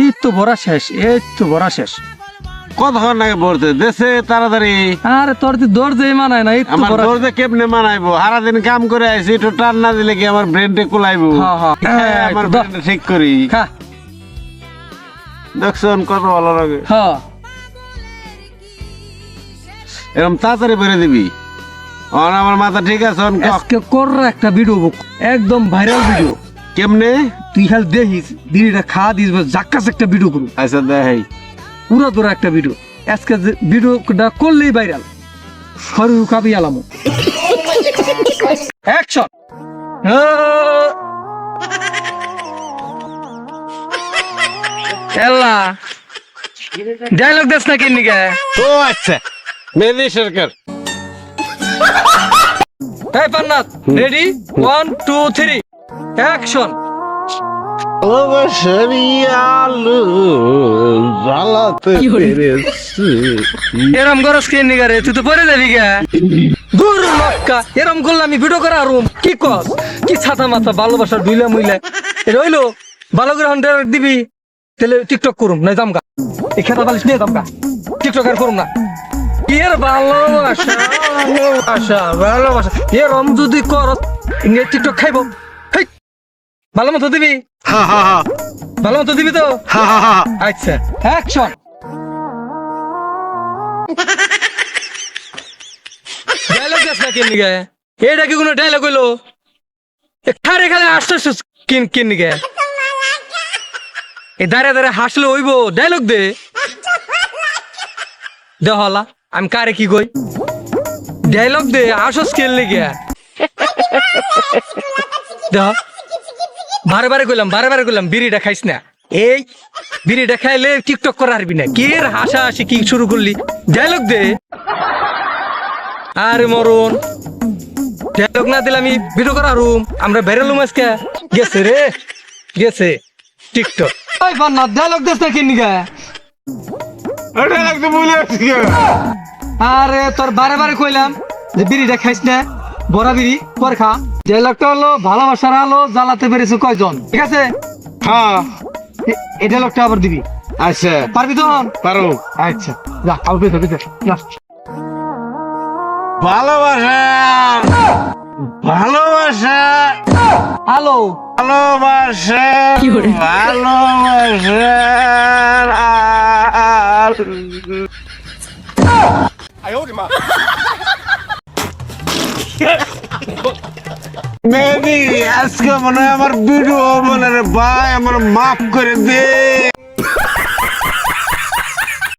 এই তো ভরা শেষ এই তো ভরা শেষ। কতক্ষণ আগে পড়তে দেশে তাড়াতাড়ি। আরে তোর তো দৌড় যেই মানায় না এই তো আমার দৌড়তে কেমনে মানাইবো? সারাদিন কাম করে আইছি একটু টান না দিলে কি আমার ব্রেনটে কুলাইবো? হ্যাঁ, হ্যাঁ। হ্যাঁ, আমার ব্রেনটা ঠিক করি। দেখছেন কত ভালো লাগে হ্যাঁ। এরকম তাড়াতাড়ি বেড়ে দিবি। আমার মাথা ঠিক আছে একটা ভিডিও একদম ভাইরাল ভিডিও কেমনে? তুই খালি দেখিস দিদিটা খাওয়া দিস জাক্কাস একটা ভিডিও করু আচ্ছা দেখাই। পুরো তোরা একটা ভিডিও আজকে ভিডিওটা করলেই ভাইরাল সরু কাবি আলামো। অ্যাকশন এল্লা। ডায়লগ দেস না কিন্নি গে ও আচ্ছা। মেহেদি সরকার। এই পান্নাত ready one two three action. এরম গরস কে নিগা রে তুই তো পরে যাবি গে। দূর মক্কা এরম করলে আমি ভিডিও করা আরুম কি কস? কি ছাতা মাথা ভালোবাসা দুইলা মুইলা হইল ভালো করে দিবি তাহলে টিকটক করুম না জামগা এই খেতা বালিশ নিয়ে জামগা টিকটক আর করুম না। এর ভালোবাসা ভালোবাসা ভালোবাসা এরম যদি কর টিকটক খাইব। ভালো মতো দিবি হা হা হা ভালো মতো দিবি তো আচ্ছা অ্যাকশন ডায়লগ দেখ না কিন নিগে এটা কি কোনো ডায়লগ হইল খারে খালে আসতে কিন কিন এ দাঁড়ে দাঁড়ে হাসলে হইব ডায়লগ দে দে হলা আমি কারে কি কই ডায়লগ দে আসো স্কেল নিগে দেখ বারে বারে কইলাম বারে বারে কইলাম বিড়িটা খাইস না। এই? বিড়িটা খাইলে টিকটক করা হারবি না। কি এর হাসা হাসি কি শুরু করলি? ডায়লগ দে। আরে মরণ। ডায়লগ না দিলে আমি ভিডিও করা রুম আমরা বেরোলুম আজকে। গেছে রে। গেছে। টিকটক। ওই বান্না ডায়লগ দেস না কিনি গা ভুলে আসছি কে? আরে তোর বারে বারে কইলাম যে বিড়িটা খাইস না। বড়া বিড়ি পর খা ডায়লগটা হলো ভালোবাসার আলো জ্বালাতে পেরেছে কয়জন? ঠিক আছে? হ্যাঁ। এ- এই ডায়লগটা আবার দিবি। আচ্ছা। পারবি তো? পারো। আচ্ছা। যা কাল পেতে পেতে ভালোবাসা। ভালোবাসা। হ্যালো। ভালোবাসা। ভালোবাসা। মেবি আজকে মনে হয় আমার ভিডিও মনে ভাই আমার মাফ করে দে।